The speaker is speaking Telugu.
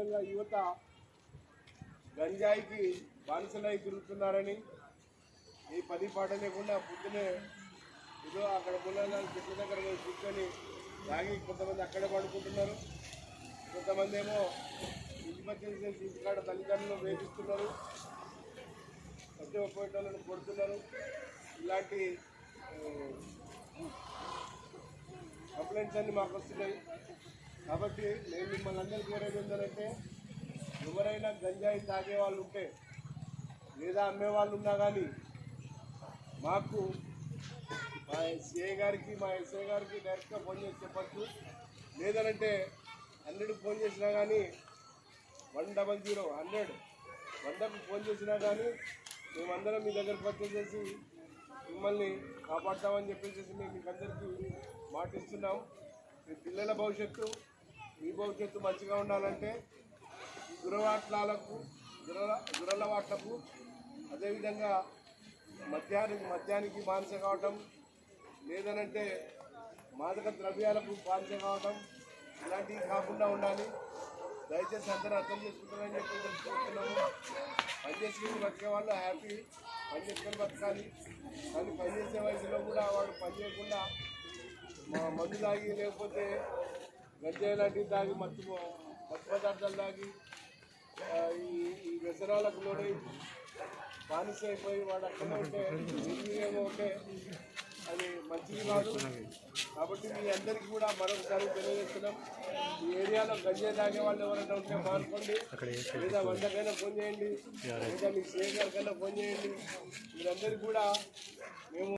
అదేవిధంగా యువత గంజాయికి బానిసలై తిరుగుతున్నారని ఈ పది పాట లేకుండా పొద్దునే ఏదో అక్కడ పుల్లలు చెట్ల దగ్గర కూర్చొని తాగి కొంతమంది అక్కడే పడుకుంటున్నారు. కొంతమంది ఏమో ఇంటి పక్కన ఇంటికాడ తల్లిదండ్రులు వేధిస్తున్నారు. సత్యపోయేటోళ్ళని కొడుతున్నారు. ఇలాంటి కంప్లైంట్స్ అన్నీ మాకు వస్తున్నాయి. కాబట్టి నేను మిమ్మల్ని అందరూ కోరేది ఏంటంటే ఎవరైనా గంజాయి తాగే వాళ్ళు ఉంటే లేదా అమ్మే వాళ్ళు ఉన్నా కానీ మాకు మా ఎస్ఏ గారికి మా ఎస్ఏ గారికి డైరెక్ట్గా ఫోన్ చేసి చెప్పచ్చు. లేదనంటే హండ్రెడ్కి ఫోన్ చేసినా కానీ వన్ డబల్ జీరో హండ్రెడ్ వందకు ఫోన్ చేసినా కానీ మేమందరం మీ దగ్గర వచ్చేసేసి మిమ్మల్ని కాపాడతామని చెప్పేసి మేము మీకు అందరికీ మాటిస్తున్నాం. మీ పిల్లల భవిష్యత్తు మీ భవిష్యత్తు మంచిగా ఉండాలంటే దురవాట్లకు దుర దురలవాట్లకు అదేవిధంగా మద్యానికి మద్యానికి బానిస కావటం లేదనంటే మాదక ద్రవ్యాలకు బానిస కావటం ఇలాంటివి కాకుండా ఉండాలి. దయచేసి అందరూ అర్థం చేసుకుంటారని చెప్పి చెప్తున్నాము పనిచేసుకుని బతికే వాళ్ళు హ్యాపీ పని చేసుకొని బతకాలి. కానీ పనిచేసే వయసులో కూడా వాడు పని చేయకుండా మా మందు తాగి లేకపోతే గంజాయి లాంటివి తాగి మత్తు మత్తు పదార్థాలు తాగి ఈ వ్యసనాలకు లోనై బానిస అయిపోయి వాడు అక్కడే ఉంటే నిర్వీర్యంగా ఉంటే అది మంచిది కాదు. కాబట్టి మీ అందరికీ కూడా మరొకసారి తెలియజేస్తున్నాం. ఈ ఏరియాలో గంజాయి తాగే వాళ్ళు ఎవరైనా ఉంటే మానుకోండి. లేదా వందకైనా ఫోన్ చేయండి. లేదా మీ గారికైనా ఫోన్ చేయండి. మీరందరికీ కూడా మేము